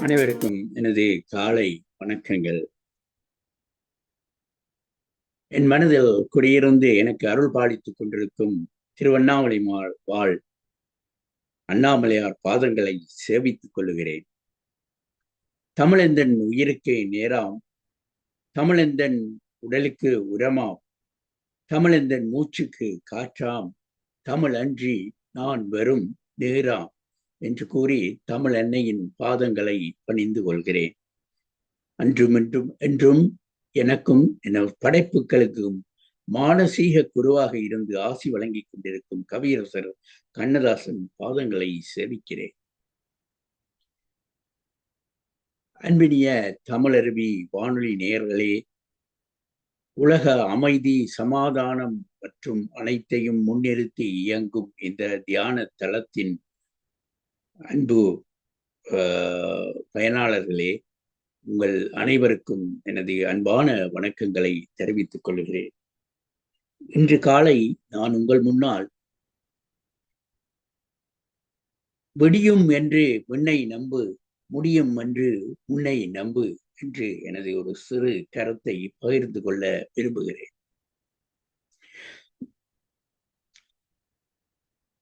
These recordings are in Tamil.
அனைவருக்கும் எனது காலை வணக்கங்கள். என் மனதில் குடியிருந்து எனக்கு அருள் பாலித்துக் கொண்டிருக்கும் திருவண்ணாமலை வாழ் அண்ணாமலையார் பாதங்களை சேவித்துக் கொள்ளுகிறேன். தமிழெந்தன் உயிருக்கு நேராம். தமிழெந்தன் உடலுக்கு உரமாம். தமிழெந்தன் மூச்சுக்கு காற்றாம். தமிழ் அன்றி நான் வரும் நேராம். என்று கூறி தமிழ் அன்னையின் பாதங்களை பணிந்து கொள்கிறேன். அன்றும் என்றும் என்றும் எனக்கும் என படைப்புகளுக்கும் மானசீக குருவாக இருந்து ஆசி வழங்கிக் கொண்டிருக்கும் கவியரசர் கண்ணதாசன் பாதங்களை சேவிக்கிறேன். அன்பினிய தமிழருவி வானொலி நேயர்களே உலக அமைதி சமாதானம் மற்றும் அனைத்தையும் முன்னிறுத்தி இயங்கும் இந்த தியான தளத்தின் அன்பு பயனாளர்களே உங்கள் அனைவருக்கும் எனது அன்பான வணக்கங்களை தெரிவித்துக் கொள்கிறேன். இன்று காலை நான் உங்கள் முன்னால் விடியும் என்று விண்ணை நம்பு முடியும் என்று உன்னை நம்பு என்று எனது ஒரு சிறு கருத்தை பகிர்ந்து கொள்ள விரும்புகிறேன்.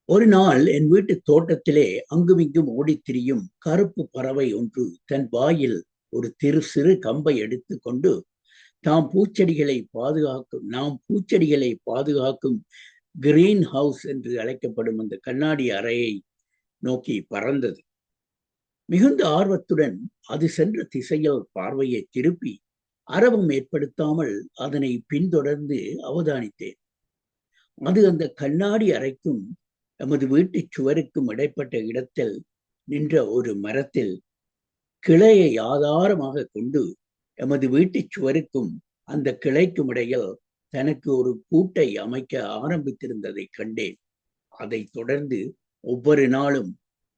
ஒரு நாள் என் வீட்டு தோட்டத்திலே அங்குமிங்கும் ஓடித்திரியும் கருப்பு பறவை ஒன்று தன் வாயில் ஒரு திரு சிறு கம்பை எடுத்துக்கொண்டு தாம் பூச்செடிகளை பாதுகாக்கும் நாம் பூச்செடிகளை பாதுகாக்கும் கிரீன் ஹவுஸ் என்று அழைக்கப்படும் அந்த கண்ணாடி அறையை நோக்கி பறந்தது. மிகுந்த ஆர்வத்துடன் அது சென்ற திசையில் பார்வையை திருப்பி அரவம் ஏற்படுத்தாமல் அதனை பின்தொடர்ந்து அவதானித்தேன். அது அந்த கண்ணாடி அறைக்கும் எமது வீட்டு சுவருக்கும் இடைப்பட்ட இடத்தில் நின்ற ஒரு மரத்தில் கிளையை ஆதாரமாக கொண்டு எமது வீட்டு சுவருக்கும் அந்த கிளைக்கும் இடையில் தனக்கு ஒரு கூட்டை அமைக்க ஆரம்பித்திருந்ததை கண்டேன். அதை தொடர்ந்து ஒவ்வொரு நாளும்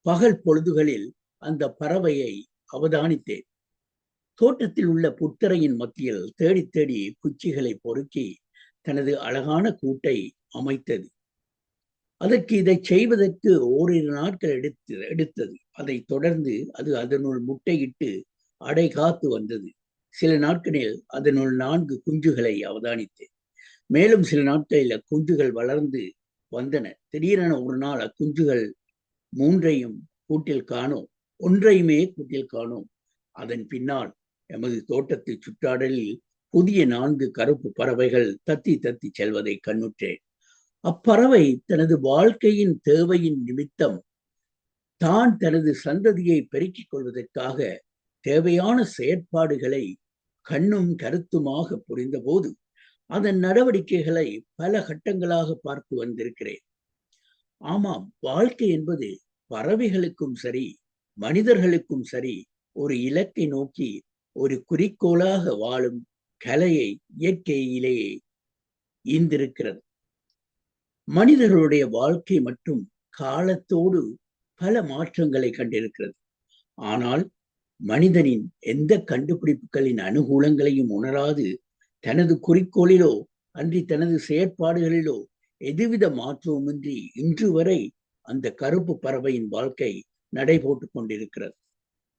பகல் பொழுதுகளில் அந்த பறவையை அவதானித்தேன். தோட்டத்தில் உள்ள புத்தரையின் மத்தியில் தேடி தேடி குச்சிகளை பொறுக்கி தனது அழகான கூட்டை அமைத்தது. அதற்கு இதை செய்வதற்கு ஓரிரு நாட்கள் எடுத்து எடுத்தது. அதை தொடர்ந்து அது அதனுள் முட்டையிட்டு அடை காத்து வந்தது. சில நாட்களில் அதனுள் நான்கு குஞ்சுகளை அவதானித்தேன். மேலும் சில நாட்களில் அக்குஞ்சுகள் வளர்ந்து வந்தன. திடீரென ஒரு நாள் அக்குஞ்சுகள் மூன்றையும் கூட்டில் காணோம். ஒன்றையுமே கூட்டில் காணோம். அதன் பின்னால் எமது தோட்டத்து சுற்றாடலில் புதிய நான்கு கருப்பு பறவைகள் தத்தி தத்தி செல்வதை கண்ணுற்றேன். அப்பறவை தனது வாழ்க்கையின் தேவையின் நிமித்தம் தான் தனது சந்ததியை பெருக்கிக் கொள்வதற்காக தேவையான செயற்பாடுகளை கண்ணும் கருத்துமாக புரிந்தபோது அதன் நடவடிக்கைகளை பல கட்டங்களாக பார்த்து வந்திருக்கிறேன். ஆமாம் வாழ்க்கை என்பது பறவைகளுக்கும் சரி மனிதர்களுக்கும் சரி ஒரு இலக்கை நோக்கி ஒரு குறிக்கோளாக வாழும் கலையை இயற்கையிலேயே ஈந்திருக்கிறது மனிதர்களுடைய வாழ்க்கை மற்றும் காலத்தோடு பல மாற்றங்களை கண்டிருக்கிறது. ஆனால் மனிதனின் எந்த கண்டுபிடிப்புகளின் அனுகூலங்களையும் உணராது தனது குறிக்கோளிலோ அன்றி தனது செயற்பாடுகளிலோ எதுவித மாற்றமுமின்றி இன்று வரை அந்த கருப்பு பறவையின் வாழ்க்கை நடைபோட்டு கொண்டிருக்கிறது.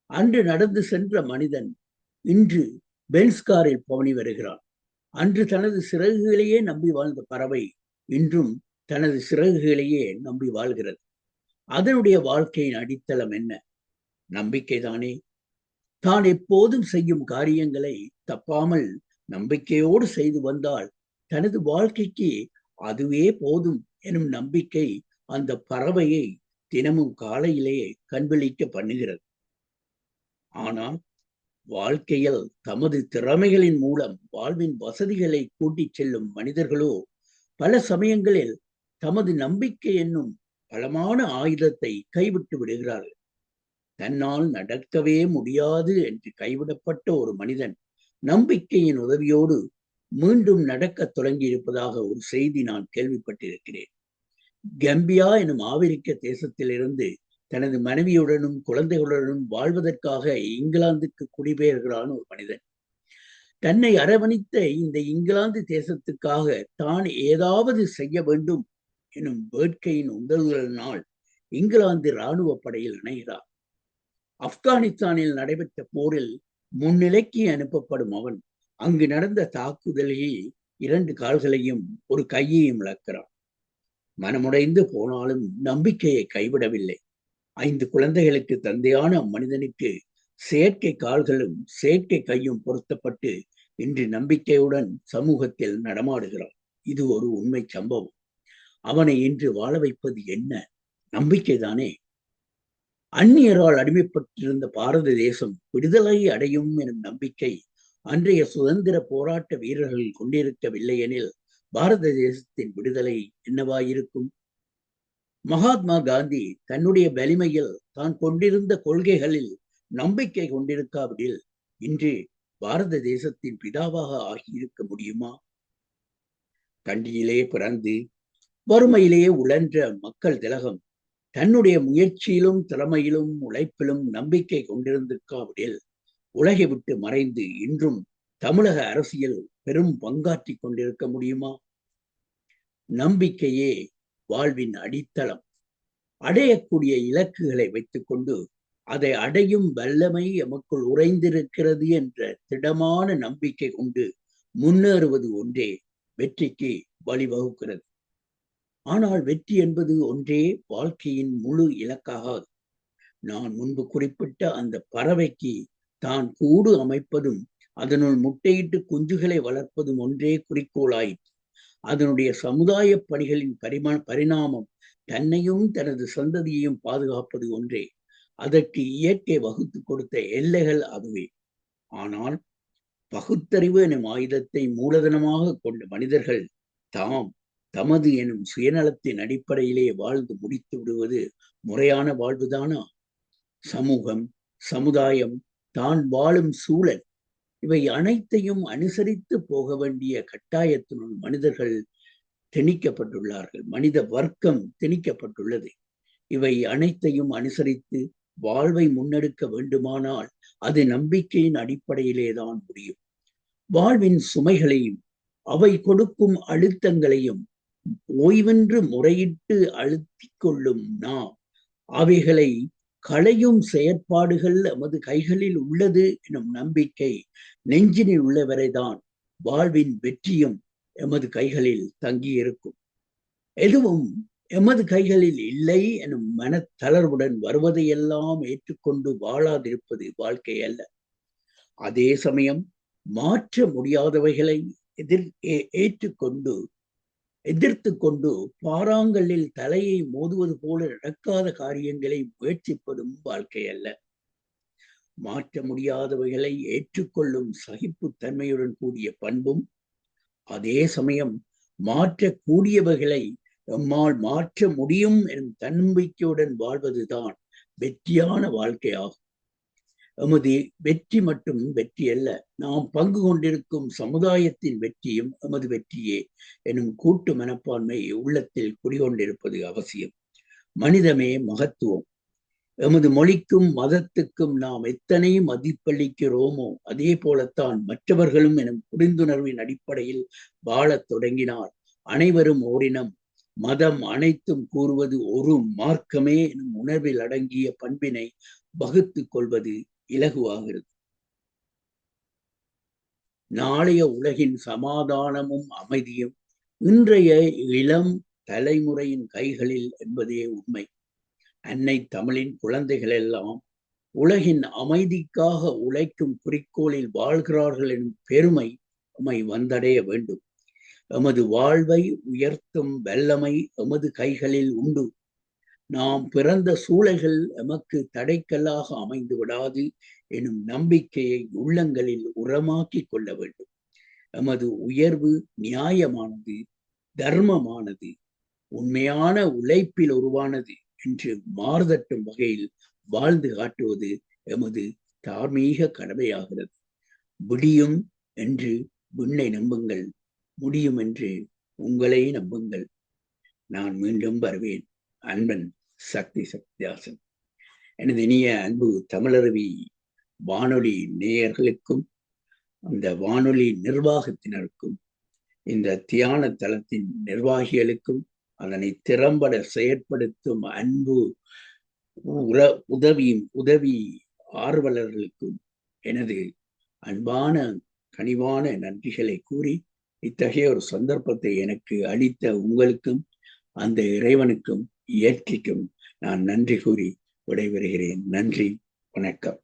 அன்று நடந்து சென்ற மனிதன் இன்று பென்ஸ்காரில் பவனி வருகிறான். அன்று தனது சிறகுகளையே நம்பி வாழ்ந்த பறவை இன்றும் தனது சிறகுகளையே நம்பி வாழ்கிறது. அதனுடைய வாழ்க்கையின் அடித்தளம் என்ன? நம்பிக்கைதானே. தான் எப்போதும் செய்யும் காரியங்களை தப்பாமல் நம்பிக்கையோடு செய்து வந்தால் தனது வாழ்க்கைக்கு அதுவே போதும் எனும் நம்பிக்கை அந்த பறவையை தினமும் காலையிலேயே கண்விழிக்க பண்ணுகிறது. ஆனால் வாழ்க்கையில் தமது திறமைகளின் மூலம் வாழ்வின் வசதிகளை கூட்டிச் செல்லும் மனிதர்களோ பல சமயங்களில் தமது நம்பிக்கை என்னும் பலமான ஆயுதத்தை கைவிட்டு விடுகிறார்கள். தன்னால் நடக்கவே முடியாது என்று கைவிடப்பட்ட ஒரு மனிதன் நம்பிக்கையின் உதவியோடு மீண்டும் நடக்க தொடங்கி இருப்பதாக ஒரு செய்தி நான் கேள்விப்பட்டிருக்கிறேன். கம்பியா எனும் ஆப்பிரிக்க தேசத்திலிருந்து தனது மனைவியுடனும் குழந்தைகளுடனும் வாழ்வதற்காக இங்கிலாந்துக்கு குடிபெயர்கிறான் ஒரு மனிதன். தன்னை அரவணித்த இந்த இங்கிலாந்து தேசத்துக்காக தான் ஏதாவது செய்ய வேண்டும் எனும் வேட்கையின் உதவுகளினால் இங்கிலாந்து இராணுவ படையில் இணைகிறார் ஆப்கானிஸ்தானில் நடைபெற்ற போரில் முன்னிலைக்கு அனுப்பப்படும் அவன் அங்கு நடந்த தாக்குதலில் இரண்டு கால்களையும் ஒரு கையையும் இழக்கிறான். மனமுடைந்து போனாலும் நம்பிக்கையை கைவிடவில்லை. ஐந்து குழந்தைகளுக்கு தந்தையான மனிதனுக்கு செயற்கை கால்களும் செயற்கை கையும் பொருத்தப்பட்டு இன்று நம்பிக்கையுடன் சமூகத்தில் நடமாடுகிறான். இது ஒரு உண்மை சம்பவம். அவனை இன்று வாழ வைப்பது என்ன? நம்பிக்கைதானே? அந்நியரால் அடிமைப்பட்டிருந்த பாரத தேசம் விடுதலை அடையும் எனும் நம்பிக்கை அன்றைய சுதந்திர போராட்ட வீரர்கள் கொண்டிருக்கவில்லை எனில் பாரத தேசத்தின் விடுதலை என்னவாயிருக்கும்? மகாத்மா காந்தி தன்னுடைய வலிமையில் தான் கொண்டிருந்த கொள்கைகளில் நம்பிக்கை கொண்டிருக்காவிடில் இன்று பாரத தேசத்தின் பிதாவாக ஆகியிருக்க முடியுமா? கண்டியிலே பிறந்து வறுமையிலேயே உழன்ற மக்கள் திலகம் தன்னுடைய முயற்சியிலும் திறமையிலும் உழைப்பிலும் நம்பிக்கை கொண்டிருந்திருக்காவிடில் உலகை விட்டு மறைந்து இன்றும் தமிழக அரசியல் பெரும் பங்காற்றி கொண்டிருக்க முடியுமா? நம்பிக்கையே வாழ்வின் அடித்தளம். அடையக்கூடிய இலக்குகளை வைத்துக்கொண்டு அதை அடையும் வல்லமை எமக்குள் உறைந்திருக்கிறது என்ற திடமான நம்பிக்கை கொண்டு முன்னேறுவது ஒன்றே வெற்றிக்கு வழிவகுக்கிறது. ஆனால் வெற்றி என்பது ஒன்றே வாழ்க்கையின் முழு இலக்காகாது. நான் முன்பு குறிப்பிட்ட அந்த பறவைக்கு தான் கூடு அமைப்பதும் அதனுள் முட்டையிட்டு குஞ்சுகளை வளர்ப்பதும் ஒன்றே குறிக்கோளாயிற்று. அதனுடைய சமுதாய பணிகளின் பரிமா பரிணாமம் தன்னையும் தனது சந்ததியையும் பாதுகாப்பது ஒன்றே. அதற்கு இயற்கை வகுத்து கொடுத்த எல்லைகள் அதுவே. ஆனால் பகுத்தறிவு எனும் ஆயுதத்தை மூலதனமாக கொண்ட மனிதர்கள் தாம் தமது எனும் சுயநலத்தின் அடிப்படையிலே வாழ்ந்து முடித்து விடுவது முறையான வாழ்வுதானா? சமூகம் சமுதாயம் தான் வாழும் சூழல் இவை அனைத்தையும் அனுசரித்து போக வேண்டிய கட்டாயத்தினுள் மனிதர்கள் திணிக்கப்பட்டுள்ளார்கள். மனித வர்க்கம் திணிக்கப்பட்டுள்ளது. இவை அனைத்தையும் அனுசரித்து வாழ்வை முன்னெடுக்க வேண்டுமானால் அது நம்பிக்கையின் அடிப்படையிலே தான் முடியும். வாழ்வின் சுமைகளையும் அவை கொடுக்கும் அழுத்தங்களையும் ஓய்வென்று முறையிட்டு அழுத்திக் கொள்ளும் நாம் அவைகளை களையும் செயற்பாடுகள் எமது கைகளில் உள்ளது எனும் நம்பிக்கை நெஞ்சினில் உள்ளவரைதான் வாழ்வின் வெற்றியும் எமது கைகளில் தங்கியிருக்கும். எதுவும் எமது கைகளில் இல்லை எனும் மனத்தளர்வுடன் வருவதையெல்லாம் ஏற்றுக்கொண்டு வாழாதிருப்பது வாழ்க்கை அல்ல. அதே சமயம் மாற்ற முடியாதவைகளை எதிர் ஏற்றுக்கொண்டு எதிர்த்து கொண்டு பாறாங்கல்லில் தலையை மோதுவது போல நடக்காத காரியங்களை முயற்சிப்பதும் வாழ்க்கை அல்ல மாற்ற முடியாதவைகளை ஏற்றுக்கொள்ளும் சகிப்புத்தன்மையுடன் கூடிய பண்பும் அதே சமயம் மாற்றக்கூடியவைகளை எம்மால் மாற்ற முடியும் எனும் தன்னம்பிக்கையுடன் வாழ்வதுதான் வெற்றியான வாழ்க்கையாகும். எமது வெற்றி மட்டும் வெற்றி அல்ல. நாம் பங்கு கொண்டிருக்கும் சமுதாயத்தின் வெற்றியும் எமது வெற்றியே எனும் கூட்டு மனப்பான்மை உள்ளத்தில் குடிகொண்டிருப்பது அவசியம். மனிதமே மகத்துவம். எமது மொழிக்கும் மதத்துக்கும் நாம் எத்தனை மதிப்பளிக்கிறோமோ அதே போலத்தான் மற்றவர்களும் எனும் புரிந்துணர்வின் அடிப்படையில் வாழத் தொடங்கினால் அனைவரும் ஓரினம். மதம் அனைத்தும் கூறுவது ஒரு மார்க்கமே எனும் உணர்வில் அடங்கிய பண்பினை வகுத்து கொள்வது இலகுவாகிறது. நாளைய உலகின் சமாதானமும் அமைதியும் இன்றைய இளம் தலைமுறையின் கைகளில் என்பதே உண்மை. அன்னை தமிழின் குழந்தைகள் எல்லாம் உலகின் அமைதிக்காக உழைக்கும் குறிக்கோளில் வாழ்கிறார்கள் எனும் பெருமை நம்மை வந்தடைய வேண்டும். எமது வாழ்வை உயர்த்தும் வல்லமை எமது கைகளில் உண்டு. நாம் பிறந்த சூழல்கள் எமக்கு தடைக்கல்லாக அமைந்து விடாது எனும் நம்பிக்கையை உள்ளங்களில் உரமாக்கி கொள்ள வேண்டும். எமது உயர்வு நியாயமானது தர்மமானது உண்மையான உழைப்பில் உருவானது என்று மாறுதட்டும் வகையில் வாழ்ந்து காட்டுவது எமது தார்மீக கடமையாகிறது. விடியும் என்று விண்ணை நம்புங்கள் முடியும் என்று உங்களை நம்புங்கள். நான் மீண்டும் வருவேன். அன்பன். சக்தி சக்தியாசன் எனது இனிய அன்பு தமிழருவி வானொலி நேயர்களுக்கும் அந்த வானொலி நிர்வாகத்தினருக்கும் இந்த தியான தளத்தின் நிர்வாகிகளுக்கும் அதனை திறம்பட செயற்படுத்தும் அன்பு உற உதவியும் உதவி ஆர்வலர்களுக்கும் எனது அன்பான கனிவான நன்றிகளை கூறி இத்தகைய ஒரு சந்தர்ப்பத்தை எனக்கு அளித்த உங்களுக்கும் அந்த இறைவனுக்கும் இயற்கைக்கும் நான் நன்றி கூறி விடைபெறுகிறேன். நன்றி வணக்கம்.